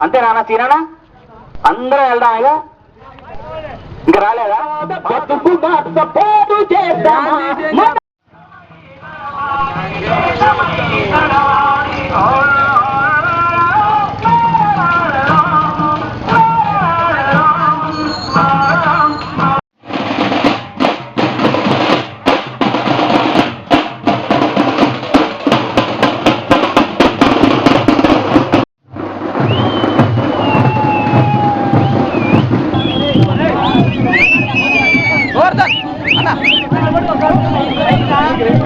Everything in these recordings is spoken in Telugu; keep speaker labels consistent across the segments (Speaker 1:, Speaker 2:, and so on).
Speaker 1: అంతే నాన్న సీనా అందరం వెళ్దాం ఇక. ఇంకా రాలేదా? చేద్దామా?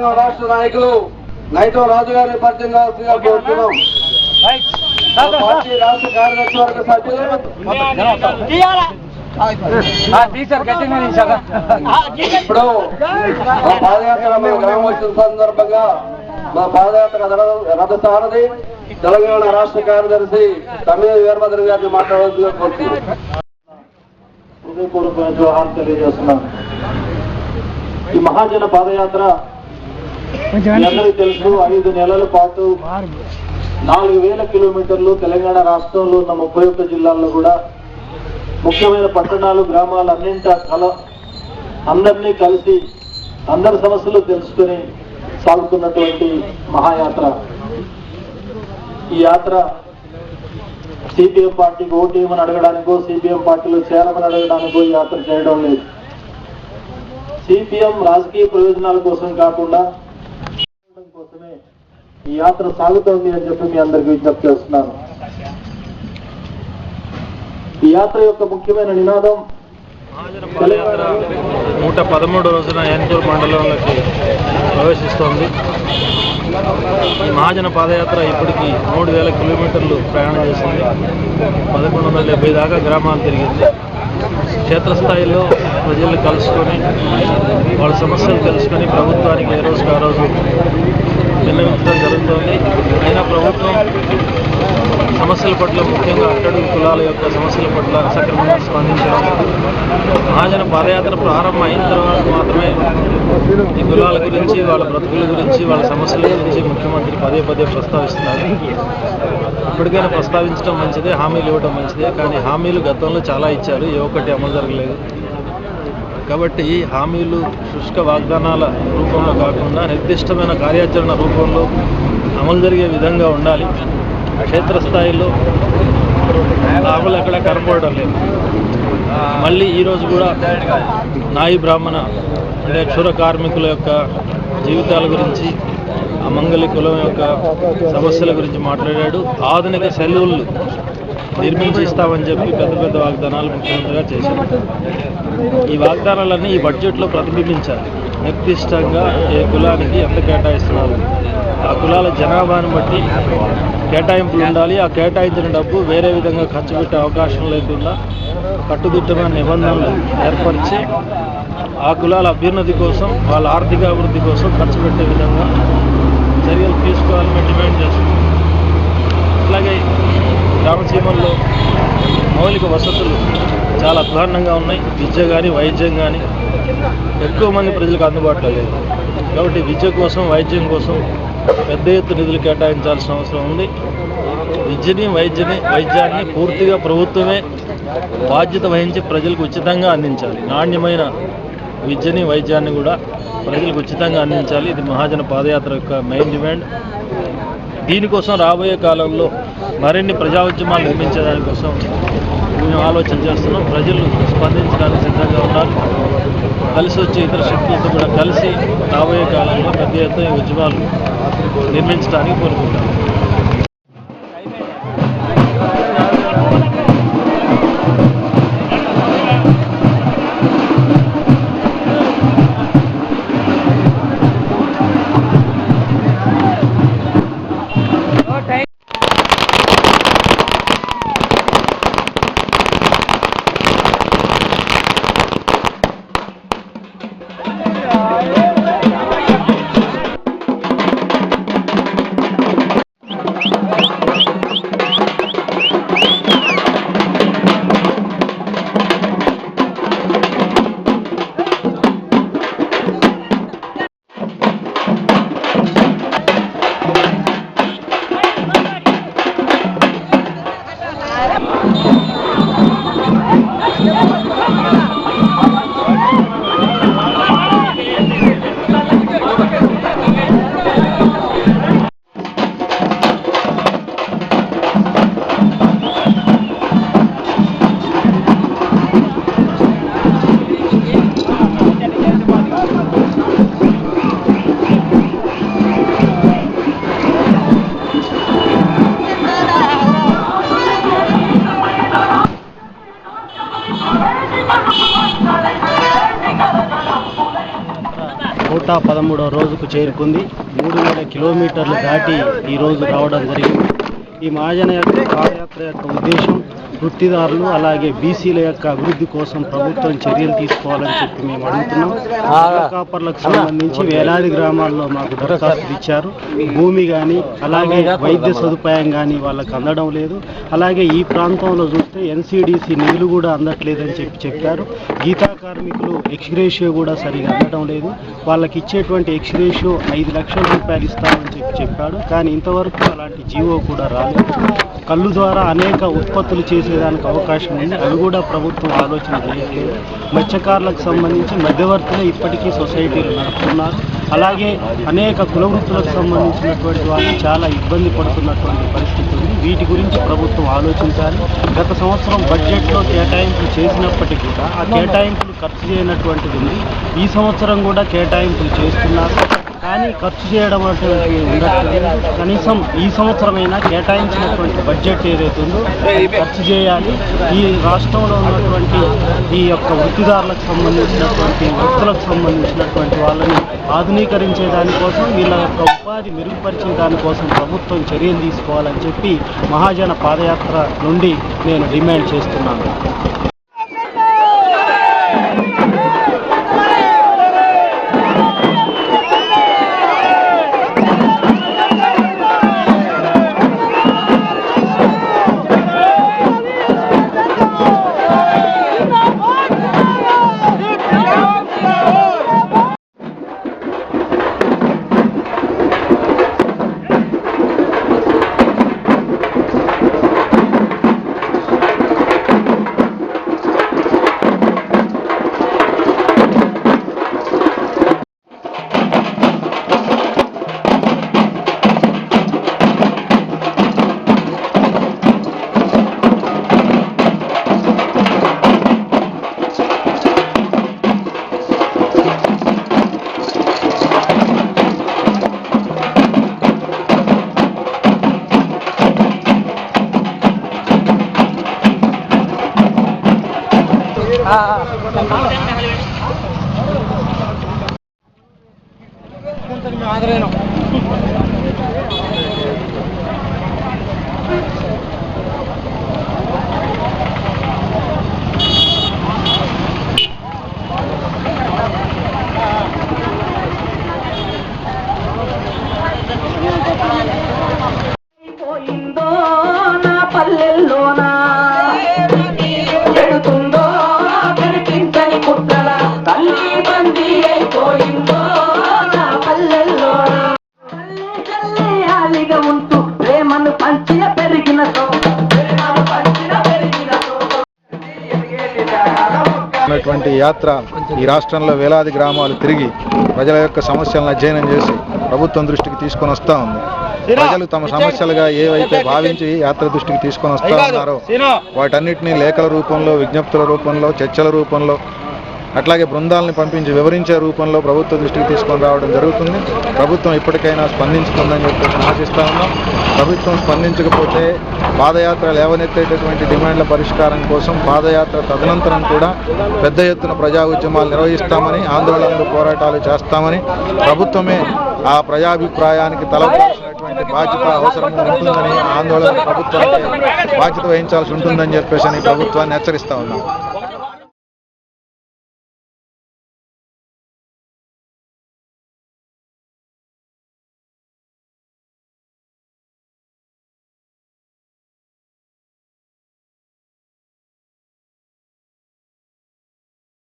Speaker 2: సంఘం రాష్ట్ర నాయకులు నైతో రాజు గారిని పరిచయం కావాల్సిందిగా కోరుతున్నాం. పార్టీ రాష్ట్ర కార్యదర్శి వర్గ సభ్యులు ఇప్పుడు మా పాదయాత్ర మా గ్రామం వచ్చిన సందర్భంగా మా పాదయాత్ర రథ- రథ సారథి తెలంగాణ రాష్ట్ర కార్యదర్శి తమిళ వీరభద్ర గారిని మాట్లాడాల్సిందిగా కోరుతున్నాం. జోహార్ తెలియజేస్తున్నాను. ఈ మహాజన పాదయాత్ర అందరికీ తెలుసు ఐదు నెలల పాటు నాలుగు వేల కిలోమీటర్లు తెలంగాణ రాష్ట్రంలో ఉన్న ముప్పై ఒక్క జిల్లాల్లో కూడా ముఖ్యమైన పట్టణాలు గ్రామాలు అన్నింటా కల అందరినీ కలిసి అందరి సమస్యలు తెలుసుకుని సాగుతున్నటువంటి మహాయాత్ర. ఈ యాత్ర సిపిఎం పార్టీకి ఓటేయమని అడగడానికో సిపిఎం పార్టీలో చేరమని అడగడానికో యాత్ర చేయడం లేదు. సిపిఎం రాజకీయ ప్రయోజనాల కోసం కాకుండా కోసమే ఈ యాత్ర సాగుతోంది అని చెప్పి మీ అందరికి విజ్ఞప్తి చేస్తున్నాను. ఈ యాత్ర యొక్క ముఖ్యమైన నినాదం
Speaker 3: నూట పదమూడు రోజున ఏన్పూర్ మండలంలోకి ప్రవేశిస్తోంది. ఈ మహాజన పాదయాత్ర ఇప్పటికి మూడు వేల కిలోమీటర్లు ప్రయాణం చేసింది. పదకొండు వందల డెబ్బై దాకా గ్రామాలు తిరిగింది. క్షేత్రస్థాయిలో ప్రజలు కలుసుకొని వాళ్ళ సమస్యలు తెలుసుకొని ప్రభుత్వానికి ఏ రోజుకు ఆ రోజు జరుగుతోంది. అయినా ప్రభుత్వం సమస్యల పట్ల ముఖ్యంగా అట్టడుగు కులాల యొక్క సమస్యల పట్ల సక్రమంగా స్పందించడం మహాజన పాదయాత్ర ప్రారంభం అయిన తర్వాత మాత్రమే ఈ కులాల గురించి వాళ్ళ బ్రతుకుల గురించి వాళ్ళ సమస్యల గురించి ముఖ్యమంత్రి పదే పదే ప్రస్తావిస్తున్నారు. ఇప్పటికైనా ప్రస్తావించడం మంచిదే హామీలు ఇవ్వడం మంచిదే కానీ హామీలు గతంలో చాలా ఇచ్చారు. ఏ ఒక్కటి అమలు జరగలేదు. కాబట్టి హామీలు శుష్క వాగ్దానాల రూపంలో కాకుండా నిర్దిష్టమైన కార్యాచరణ రూపంలో అమలు జరిగే విధంగా ఉండాలి. క్షేత్రస్థాయిలో లాభాలు ఎక్కడ కనపడడం లేదు. మళ్ళీ ఈరోజు కూడా నాయి బ్రాహ్మణ అంటే క్షుర కార్మికుల యొక్క జీవితాల గురించి ఆ మంగళి కులం యొక్క సమస్యల గురించి మాట్లాడాడు. ఆధునిక సెలవులు నిర్మించి ఇస్తామని చెప్పి పెద్ద పెద్ద వాగ్దానాలు ముఖ్యమంత్రిగా చేశారు. ఈ వాగ్దానాలన్నీ ఈ బడ్జెట్లో ప్రతిబింబించాలి. నిర్దిష్టంగా ఏ కులానికి ఎంత కేటాయిస్తున్నారు? ఆ కులాల జనాభాను బట్టి కేటాయింపులు ఉండాలి. ఆ కేటాయించిన డబ్బు వేరే విధంగా ఖర్చు పెట్టే అవకాశం లేకుండా కట్టుదిట్టమైన నిబంధనలు ఏర్పరిచి ఆ కులాల అభ్యున్నతి కోసం వాళ్ళ ఆర్థిక అభివృద్ధి కోసం ఖర్చు పెట్టే విధంగా చర్యలు తీసుకోవాలని డిమాండ్ చేస్తున్నాం. అట్లాగే గ్రామసీమల్లో మౌలిక వసతులు చాలా అధ్వాన్నంగా ఉన్నాయి. విద్య కానీ వైద్యం కానీ ఎక్కువ మంది ప్రజలకు అందుబాటులో లేదు. కాబట్టి విద్య కోసం వైద్యం కోసం పెద్ద ఎత్తు నిధులు కేటాయించాల్సిన అవసరం ఉంది. విద్యని వైద్యని వైద్యాన్ని పూర్తిగా ప్రభుత్వమే బాధ్యత వహించి ప్రజలకు ఉచితంగా అందించాలి. నాణ్యమైన విద్యని వైద్యాన్ని కూడా ప్రజలకు ఉచితంగా అందించాలి. ఇది మహాజన పాదయాత్ర యొక్క మెయిన్ డిమాండ్ దీనికోసం రాబోయే కాలంలో మరిన్ని ప్రజా ఉద్యమాలు నిర్మించడానికోసం మేము ఆలోచన చేస్తున్నాం. ప్రజలు స్పందించడానికి సిద్ధంగా ఉన్నారు. కలిసి వచ్చే ఇతర శక్తులతో కూడా కలిసి రాబోయే కాలంలో పెద్ద ఎత్తున ఉద్యమాలు నిర్మించడానికి కోరుకుంటాం
Speaker 4: నూట పదమూడవ రోజుకు చేరుకుంది. మూడు వేల కిలోమీటర్లు దాటి ఈ రోజు రావడం జరిగింది. ఈ మహాజన యొక్క పాదయాత్ర యొక్క ఉద్దేశం వృత్తిదారులు అలాగే బీసీల యొక్క అభివృద్ధి కోసం ప్రభుత్వం చర్యలు తీసుకోవాలని చెప్పి మేము అడుగుతున్నాం. కాపర్లకు సంబంధించి వేలాది గ్రామాల్లో మాకు దరఖాస్తులు ఇచ్చారు. భూమి కానీ అలాగే వైద్య సదుపాయం కానీ వాళ్ళకి అందడం లేదు. అలాగే ఈ ప్రాంతంలో చూస్తే ఎన్సీడీసీ నిధులు కూడా అందట్లేదని చెప్పి చెప్పారు. గీతా కార్మికులు ఎక్స్గ్రేషియో కూడా సరిగా అందడం లేదు. వాళ్ళకి ఇచ్చేటువంటి ఎక్స్గ్రేషియో ఐదు లక్షల రూపాయలు ఇస్తామని చెప్పి చెప్పాడు. కానీ ఇంతవరకు అలాంటి జీవో కూడా రాలేదు. కళ్ళు ద్వారా అనేక ఉత్పత్తులు చేసేదానికి అవకాశం ఉంది. అవి కూడా ప్రభుత్వం ఆలోచన చేయట్లేదు మత్స్యకారులకు సంబంధించి మధ్యవర్తులే ఇప్పటికీ సొసైటీలు నడుపుతున్నారు. అలాగే అనేక కుల వృత్తులకు సంబంధించినటువంటి వాళ్ళు చాలా ఇబ్బంది పడుతున్నటువంటి పరిస్థితి ఉంది. వీటి గురించి ప్రభుత్వం ఆలోచించాలి. గత సంవత్సరం బడ్జెట్లో కేటాయింపులు చేసినప్పటికీ కూడా ఆ కేటాయింపులు ఖర్చు చేయనటువంటిది ఉంది. ఈ సంవత్సరం కూడా కేటాయింపులు చేస్తున్నారు. కానీ ఖర్చు చేయడం అటువంటివి ఉండట్లేదు. కనీసం ఈ సంవత్సరమైనా కేటాయించినటువంటి బడ్జెట్ ఏదైతే ఉందో ఖర్చు చేయాలి. ఈ రాష్ట్రంలో ఉన్నటువంటి ఈ యొక్క వృత్తిదారులకు సంబంధించినటువంటి వ్యక్తులకు సంబంధించినటువంటి వాళ్ళని ఆధునీకరించే దానికోసం వీళ్ళ యొక్క ఉపాధి మెరుగుపరిచే దానికోసం ప్రభుత్వం చర్యలు తీసుకోవాలని చెప్పి మహాజన పాదయాత్ర నుండి నేను డిమాండ్ చేస్తున్నాను.
Speaker 1: పోయిందో
Speaker 5: చేస్తున్నటువంటి యాత్ర ఈ రాష్ట్రంలో వేలాది గ్రామాలు తిరిగి ప్రజల యొక్క సమస్యలను అధ్యయనం చేసి ప్రభుత్వం దృష్టికి తీసుకొని వస్తూ ఉంది. ప్రజలు తమ సమస్యలుగా ఏవైతే భావించి యాత్ర దృష్టికి తీసుకొని వస్తూ ఉన్నారో వాటన్నిటిని లేఖల రూపంలో విజ్ఞప్తుల రూపంలో చర్చల రూపంలో అట్లాగే బృందాలను పంపించి వివరించే రూపంలో ప్రభుత్వ దృష్టికి తీసుకొని రావడం జరుగుతుంది. ప్రభుత్వం ఇప్పటికైనా స్పందించుకుందని చెప్పేసి ఆశిస్తా ఉన్నాం. ప్రభుత్వం స్పందించకపోతే పాదయాత్ర లేవనెత్తేటటువంటి డిమాండ్ల పరిష్కారం కోసం పాదయాత్ర తదనంతరం కూడా పెద్ద ఎత్తున ప్రజా ఉద్యమాలు నిర్వహిస్తామని ఆందోళనలు పోరాటాలు చేస్తామని ప్రభుత్వమే ఆ ప్రజాభిప్రాయానికి తలపాల్సినటువంటి బాధ్యత అవసరం ఉంటుందని ఆందోళన ప్రభుత్వానికి బాధ్యత వహించాల్సి ఉంటుందని చెప్పేసి ప్రభుత్వాన్ని హెచ్చరిస్తా ఉన్నాం.